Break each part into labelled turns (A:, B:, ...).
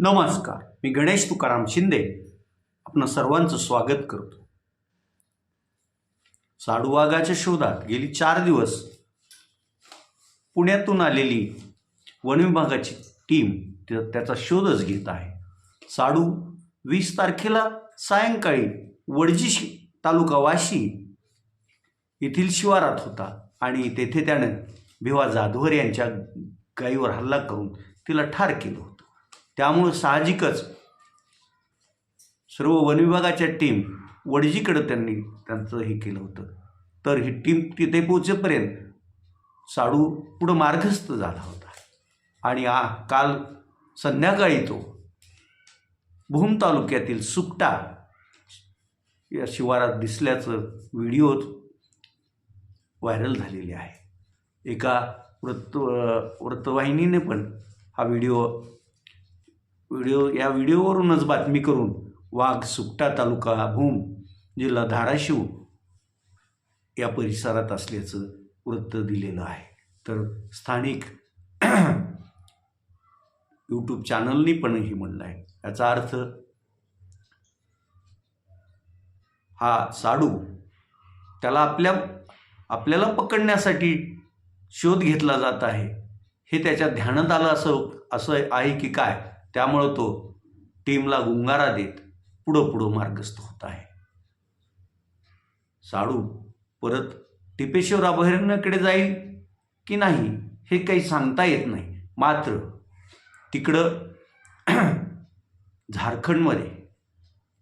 A: नमस्कार मी गणेश तुकाराम शिंदे. आपण सर्वांचं स्वागत करतो. साडूवाघाच्या शोधात गेली चार दिवस पुण्यातून आलेली वन विभागाची टीम त्याचा शोधच घेत आहे. साडू वीस तारखेला सायंकाळी वडजी तालुका वाशी येथील शिवारात होता आणि तेथे त्यानं भिवा जाधवर यांच्या गाईवर हल्ला करून तिला ठार केलं होतं. त्यामुळं साहजिकच सर्व वनविभागाच्या टीम वडजीकडं त्यांनी त्यांचं हे केलं होतं. तर ही टीम तिथे पोचेपर्यंत साडू पुढं मार्गस्थ झाला होता. आणि आ काल संध्याकाळी तो भूम तालुक्यातील सुकटा या शिवारात दिसल्याचं व्हिडिओ व्हायरल झालेले आहे. एका वृत्त वृत्तवाहिनीने पण हा व्हिडिओ व्हिडिओ या व्हिडिओवरूनच बातमी करून वाघ सुकटा तालुका भूम जिल्हा धाराशिव या परिसरात असल्याचं वृत्त दिलेलं आहे. तर स्थानिक यूट्यूब चॅनलनी पण हे म्हणलं आहे. याचा अर्थ हा साडू त्याला आपल्या आपल्याला पकडण्यासाठी शोध घेतला जात आहे. हे त्याच्या ध्यानात आलं असं असं आहे की काय? त्यामुळं तो टीमला गुंगारा देत पुढं पुढं मार्गस्थ होत आहे. साडू परत टिपेश्वर अभयारण्याकडे जाईल की नाही हे काही सांगता येत नाही. मात्र तिकडं झारखंडमध्ये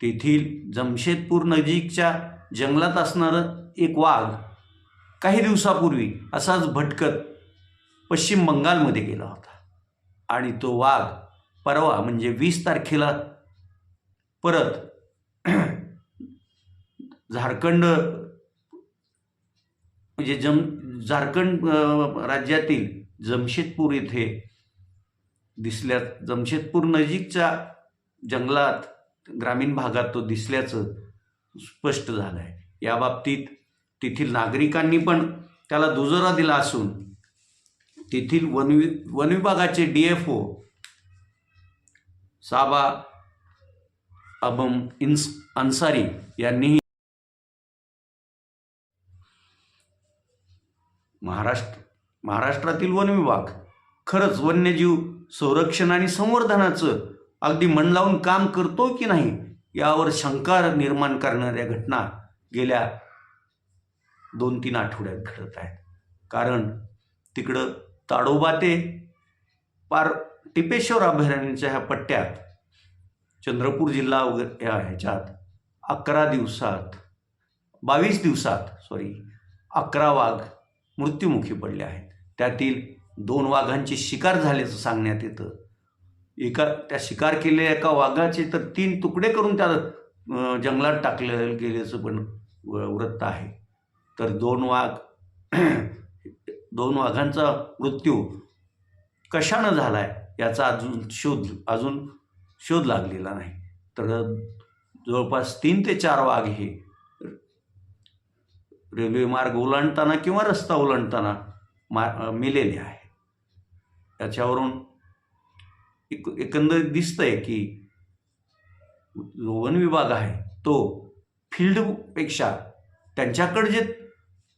A: तेथील जमशेदपूर नजीकच्या जंगलात असणारं एक वाघ काही दिवसापूर्वी असाच भटकत पश्चिम बंगालमध्ये गेला होता आणि तो वाघ परवा म्हणजे वीस तारखेला परत झारखंड म्हणजे जम झारखंड राज्यातील जमशेदपूर येथे दिसल्या जमशेदपूर नजीकच्या जंगलात ग्रामीण भागात तो दिसल्याचं स्पष्ट झालं आहे या बाबतीत तेथील नागरिकांनी पण त्याला दुजोरा दिला असून तेथील वन वनविभागाचे वन विभागाचे डी एफ ओ साबा अबम इन्स अन्सारी यांनीही महाराष्ट्र महाराष्ट्रातील वन विभाग खरंच वन्यजीव संरक्षण आणि संवर्धनाचं अगदी मन लावून काम करतो की नाही यावर शंका निर्माण करणाऱ्या घटना गेल्या दोन तीन आठवड्यात घडत आहेत. कारण तिकडं ताडोबा ते पार टिपेश्वर अभयारण्याच्या ह्या पट्ट्यात चंद्रपूर जिल्हा वगैरे ह्या ह्याच्यात अकरा दिवसात बावीस दिवसात सॉरी अकरा वाघ मृत्युमुखी पडले आहेत. त्यातील दोन वाघांची शिकार झाल्याचं सांगण्यात येतं. एका त्या शिकार केलेल्या एका वाघाचे तर तीन तुकडे करून त्या जंगलात टाकले गेल्याचं पण वृत्त आहे. तर दोन वाघ दोन वाघांचा मृत्यू कशानं झाला आहे याचा अजून शोध अजून शोध लागलेला नाही. तर जवळपास तीन ते चार वाघ हे रेल्वे मार्ग ओलांडताना किंवा रस्ता ओलांडताना मा मिलेले मेलेले आहे याच्यावरून एक एकंदरीत दिसतंय की जो वन विभाग आहे तो फील्डपेक्षा त्यांच्याकडे जे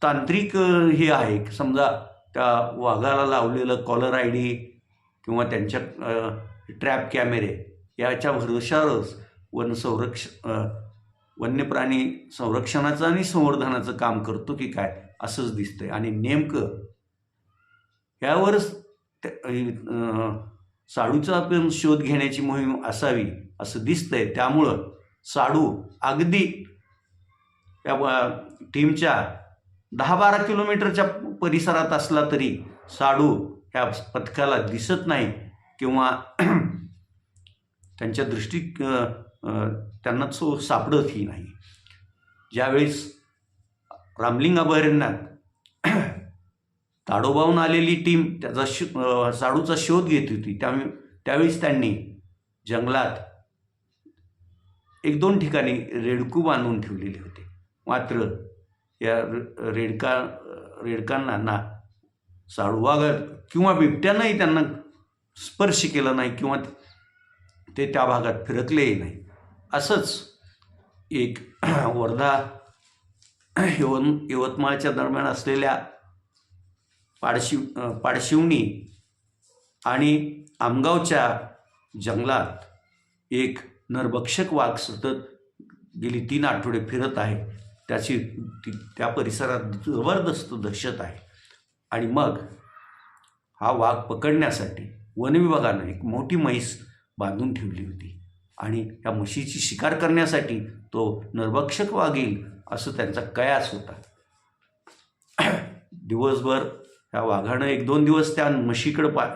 A: तांत्रिक हे आहे समजा त्या वाघाला लावलेलं कॉलर आय डी किंवा त्यांच्या ट्रॅप कॅमेरे याच्या भरवशावरच वन संरक्ष वन्यप्राणी संरक्षणाचं आणि संवर्धनाचं काम करतो की काय असंच दिसतंय. आणि नेमकं यावरच त्या- साडूचा आपण शोध घेण्याची मोहीम असावी असं दिसतंय. त्यामुळं साडू अगदी या टीमच्या दहा बारा किलोमीटरच्या परिसरात असला तरी साडू ह्या पथकाला दिसत नाही किंवा त्यांच्या दृष्टी त्यांना सो सापडतही नाही. ज्यावेळेस रामलिंग अभयारण्यात ताडोबाहून आलेली टीम त्याचा शो साडूचा शोध घेत होती त्यावेळी त्यावेळेस त्यांनी जंगलात एक दोन ठिकाणी रेडकू बांधून ठेवलेले होते. मात्र या रेडका रेडकांना ना साडूवाग किंवा बिबट्यानंही त्यांना स्पर्श केला नाही किंवा ते त्या भागात फिरकलेही नाही. असंच एक वर्धा यवन यवतमाळच्या दरम्यान असलेल्या पाडशिव पाडशिवणी आणि आमगावच्या जंगलात एक नरभक्षक वाघ सतत गेली तीन आठवडे फिरत आहे. त्याची ती त्या परिसरात जबरदस्त दहशत आहे. आणि मग हा वाघ पकडण्यासाठी वन विभागानं एक मोठी म्हैस बांधून ठेवली होती. आणि त्या म्हशीची शिकार करण्यासाठी तो नरभक्षक वाघ येईल असं त्यांचा कयास होता. दिवसभर त्या वाघानं एक दोन दिवस त्या म्हशीकडं पा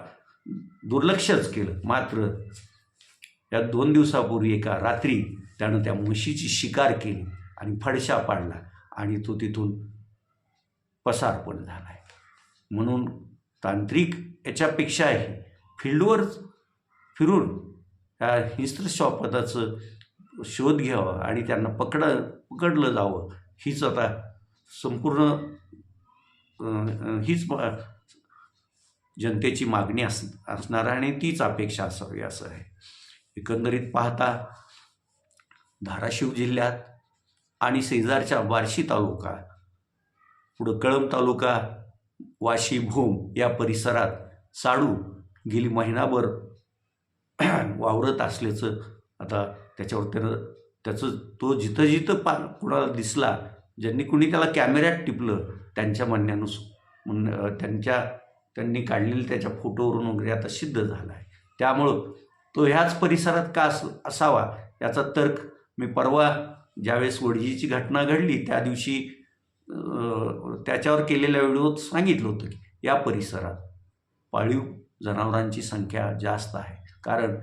A: दुर्लक्षच केलं. मात्र या दोन दिवसापूर्वी एका रात्री त्यानं त्या म्हशीची शिकार केली आणि फडशा पाडला आणि तो तिथून पसार पण झाला. आहे म्हणून तांत्रिक याच्यापेक्षाही फील्डवर फिरून ह्या हिंस्त्र शॉपदाचं शोध घ्यावा आणि त्यांना पकड पकडलं जावं. हीच आता संपूर्ण हीच जनतेची मागणी अस असणार आहे आणि तीच अपेक्षा असावी असं आहे. एकंदरीत पाहता धाराशिव जिल्ह्यात आणि शेजारच्या बार्शी तालुका पुढं कळंब तालुका वाशी भूम या परिसरात साडू गेली महिनाभर वावरत असल्याचं आता त्याच्यावर त्यानं त्याचं तो जिथं जिथं पा कुणाला दिसला ज्यांनी कुणी त्याला कॅमेऱ्यात टिपलं त्यांच्या म्हणण्यानुसार म्हण त्यांच्या त्यांनी काढलेल्या त्याच्या फोटोवरून वगैरे आता सिद्ध झाला आहे. त्यामुळं तो ह्याच परिसरात का अस असावा याचा तर्क मी परवा ज्यावेळेस वडजीची घटना घडली त्या दिवशी त्याच्यावर केलेल्या व्हिडिओत सांगितलं होतं की या परिसरात पाळीव जनावरांची संख्या जास्त आहे. कारण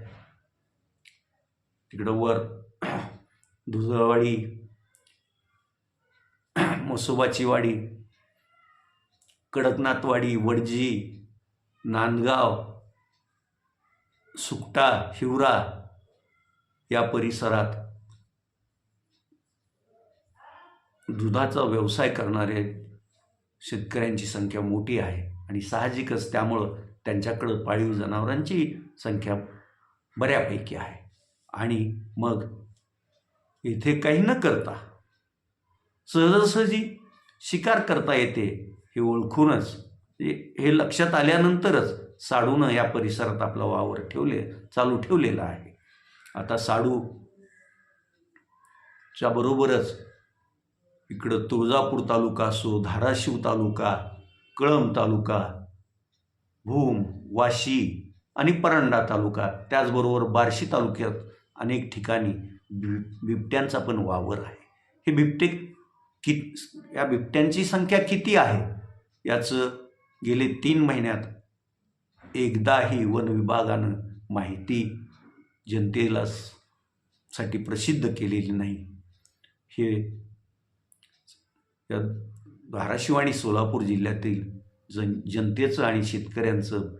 A: तिकडं वर दुधवाडी मसोबाची वाडी कडकनाथवाडी वडजी नांदगाव सुकटा हिवरा या परिसरात दुधाचा व्यवसाय करणारे शेतकऱ्यांची संख्या मोठी आहे आणि साहजिकच त्यामुळं त्यांच्याकडं पाळीव जनावरांची संख्या बऱ्यापैकी आहे. आणि मग इथे काही न करता सहजासहजी शिकार करता येते हे ओळखूनच हे- हे लक्षात आल्यानंतरच साडूनं या परिसरात आपला वावर ठेवले चालू ठेवलेला आहे. आता साडूच्या बरोबरच इकडं तुळजापूर तालुका असो धाराशिव तालुका कळंब तालुका भूम वाशी आणि परंडा तालुका त्याचबरोबर बार्शी तालुक्यात अनेक ठिकाणी बि बिबट्यांचा पण वावर आहे. हे बिबटे कि या बिबट्यांची संख्या किती आहे? याचं गेले तीन महिन्यात एकदाही वन विभागानं माहिती जनतेला साठी प्रसिद्ध केलेली नाही. हे या धाराशिव आणि सोलापूर जिल्ह्यातील जन जनतेचं आणि शेतकऱ्यांचं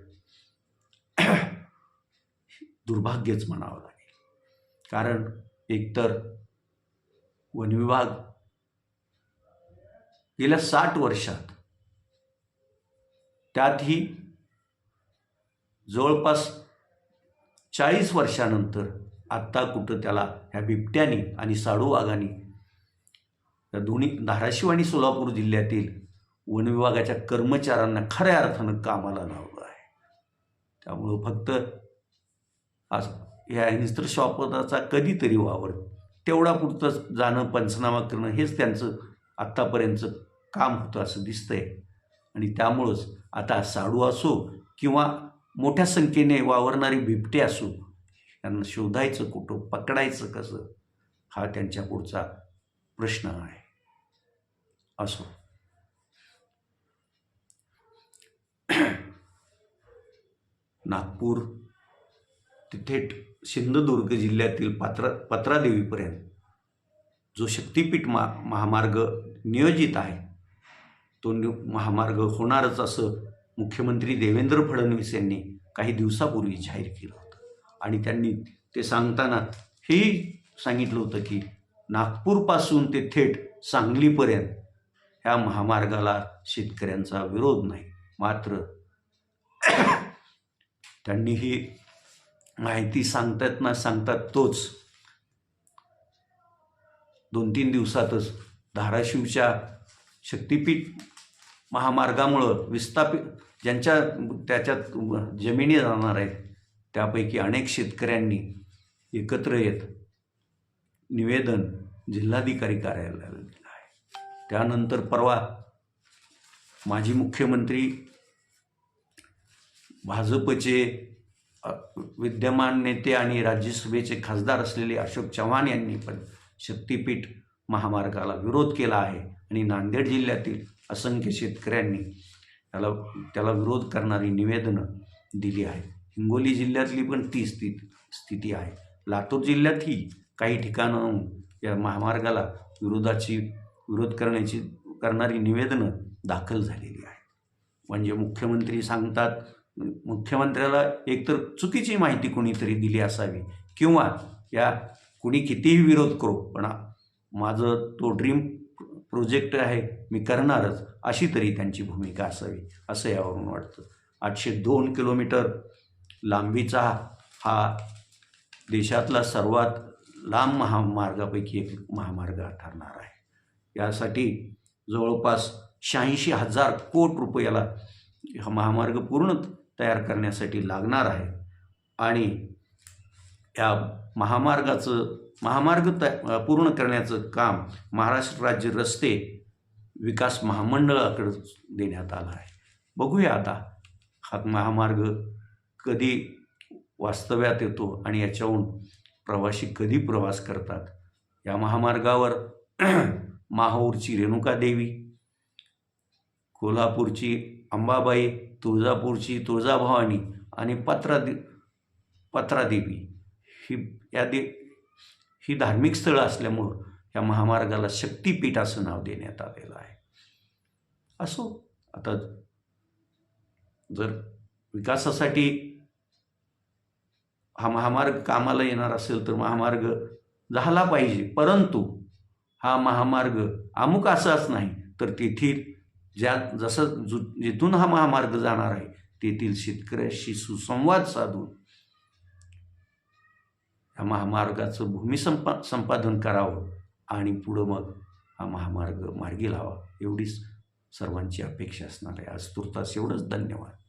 A: दुर्भाग्यच म्हणावं लागेल. कारण एकतर वनविभाग गेल्या साठ वर्षात त्यातही जवळपास चाळीस वर्षानंतर आत्ता कुठं त्याला ह्या बिबट्यानी आणि साडू वाघांनी तर दोन्ही धाराशिव आणि सोलापूर जिल्ह्यातील वन विभागाच्या कर्मचाऱ्यांना खऱ्या अर्थानं कामाला लावलं आहे. त्यामुळं फक्त आज ह्या हिंस्त्र शॉपदाचा कधीतरी वावर तेवढा पुरतं जाणं पंचनामा करणं हेच त्यांचं आत्तापर्यंतचं काम होतं असं दिसतंय. आणि त्यामुळंच आता साडू असो किंवा मोठ्या संख्येने वावरणारी बिबटे असो यांना शोधायचं कुठं पकडायचं कसं हा त्यांच्या पुढचा प्रश्न आहे. असो. नागपूर ते थेट सिंधुदुर्ग जिल्ह्यातील पात्रा पत्रादेवीपर्यंत जो शक्तिपीठ मा महामार्ग नियोजित आहे तो नि महामार्ग होणारच असं मुख्यमंत्री देवेंद्र फडणवीस यांनी काही दिवसापूर्वी जाहीर केलं होतं. आणि त्यांनी ते सांगताना हेही सांगितलं होतं की नागपूरपासून ते थेट सांगलीपर्यंत ह्या महामार्गाला शेतकऱ्यांचा विरोध नाही. मात्र त्यांनी ही माहिती सांगतात ना सांगतात तोच. दोन तीन दिवसातच धाराशिवच्या शक्तिपीठ महामार्गामुळं विस्थापित ज्यांच्या त्याच्यात जमिनी जाणार आहेत त्यापैकी अनेक शेतकऱ्यांनी एकत्र येत निवेदन जिल्हाधिकारी कार्यालयाला दिलं. त्यानंतर परवा माजी मुख्यमंत्री भाजपचे विद्यमान नेते आणि राज्यसभेचे खासदार असलेले अशोक चव्हाण यांनी पण शक्तिपीठ महामार्गाला विरोध केला आहे आणि नांदेड जिल्ह्यातील असंख्य शेतकऱ्यांनी त्याला त्याला विरोध करणारी निवेदनं दिली आहे. हिंगोली जिल्ह्यातली पण ती स्थिती स्थिती आहे. लातूर जिल्ह्यातही काही ठिकाणं या महामार्गाला विरोधाची विरोध करण्याची करणारी निवेदनं दाखल झालेली आहे म्हणजे मुख्यमंत्री सांगतात मुख्यमंत्र्याला एकतर चुकीची माहिती कोणीतरी दिली असावी किंवा या कुणी कितीही विरोध करो पण माझं तो ड्रीम प्रोजेक्ट आहे मी करणारच अशी तरी त्यांची भूमिका असावी असं यावरून वाटतं. आठशे दोन किलोमीटर लांबीचा हा देशातला सर्वात लांब महामार्गापैकी एक महामार्ग ठरणार आहे. यासाठी जवळपास शहाऐंशी हजार कोट रुपयाला हा महामार्ग पूर्ण तयार करण्यासाठी लागणार आहे. आणि या महामार्गाचं महामार्ग त पूर्ण करण्याचं काम महाराष्ट्र राज्य रस्ते विकास महामंडळाकडे देण्यात आलं आहे. बघूया आता हा महामार्ग कधी वास्तव्यात येतो आणि याच्याहून प्रवासी कधी प्रवास करतात. या महामार्गावर माहूरची रेणुका देवी कोल्हापूरची अंबाबाई तुळजापूरची तुळजाभवानी आणि पत्रादे पत्रादेवी. ही या दे ही धार्मिक स्थळं असल्यामुळं या महामार्गाला शक्तीपीठ असं नाव देण्यात आलेलं आहे. असो आता जर विकासासाठी हा महामार्ग कामाला येणार असेल तर महामार्ग झाला पाहिजे परंतु हा महामार्ग अमुक असाच नाही तर तेथील ज्या जसं जु जिथून हा महामार्ग जाणार आहे तेथील शेतकऱ्याशी सुसंवाद साधून या महामार्गाचं भूमिसंपा संपादन करावं आणि पुढं मग हा महामार्ग मार्गी लावा. एवढीच सर्वांची अपेक्षा असणार आहे. आज तुर्तास एवढंच. धन्यवाद.